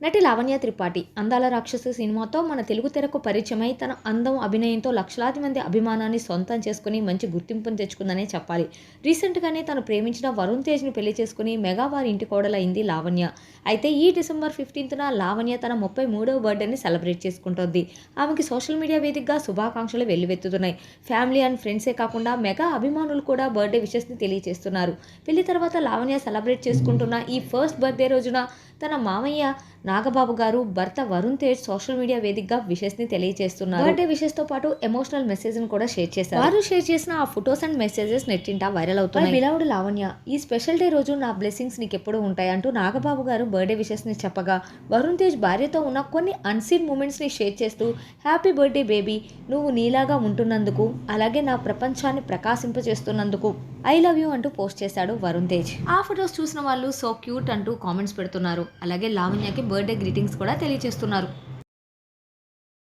నటి లావణ్య త్రిపాఠి అందాల రాక్షసు సినిమాతో మన తెలుగు తెరకు పరిచయమై తన అందం అభినయంతో లక్షలాది మంది అభిమానాన్ని సొంతం చేసుకుని మంచి గుర్తింపును తెచ్చుకుందనే చెప్పాలి. రీసెంట్గానే తను ప్రేమించిన వరుణ్ తేజ్ని పెళ్ళి చేసుకుని మెగా వారి ఇంటి కోడలైంది లావణ్య. అయితే ఈ డిసెంబర్ ఫిఫ్టీన్త్న లావణ్య తన ముప్పై మూడవ బర్త్డేని సెలబ్రేట్ చేసుకుంటోంది. ఆమెకి సోషల్ మీడియా వేదికగా శుభాకాంక్షలు వెల్లువెత్తుతున్నాయి. ఫ్యామిలీ అండ్ ఫ్రెండ్సే కాకుండా మెగా అభిమానులు కూడా బర్త్డే విషెస్ని తెలియజేస్తున్నారు. పెళ్ళి తర్వాత లావణ్య సెలబ్రేట్ చేసుకుంటున్న ఈ ఫస్ట్ బర్త్డే రోజున తన మామయ్య నాగబాబు గారు భర్త వరుణ్ తేజ్ సోషల్ మీడియా వేదికగా విషెస్ని తెలియజేస్తున్నారు. బర్త్డే విషెస్తో పాటు ఎమోషనల్ మెసేజ్ని కూడా షేర్ చేశారు. వారు షేర్ చేసిన ఆ ఫొటోస్ అండ్ మెసేజెస్ నెట్టింట వైరల్ అవుతున్నాయి. బిలౌడ్ లావణ్య ఈ స్పెషల్ డే రోజు నా బ్లెస్సింగ్స్ నీకు ఎప్పుడు ఉంటాయి అంటూ నాగబాబు గారు బర్త్డే విషెస్ని చెప్పగా వరుణ్ తేజ్ భార్యతో ఉన్న కొన్ని అన్సీన్ మూమెంట్స్ని షేర్ చేస్తూ హ్యాపీ బర్త్డే బేబీ నువ్వు నీలాగా ఉంటున్నందుకు అలాగే నా ప్రపంచాన్ని ప్రకాశింపజేస్తున్నందుకు ఐ లవ్ యూ అంటూ పోస్ట్ చేశాడు వరుణ్ తేజ్. ఆ ఫొటోస్ చూసిన వాళ్ళు సో క్యూట్ అంటూ కామెంట్స్ పెడుతున్నారు. అలాగే లావణ్యకి బర్త్డే గ్రీటింగ్స్ కూడా తెలియజేస్తున్నారు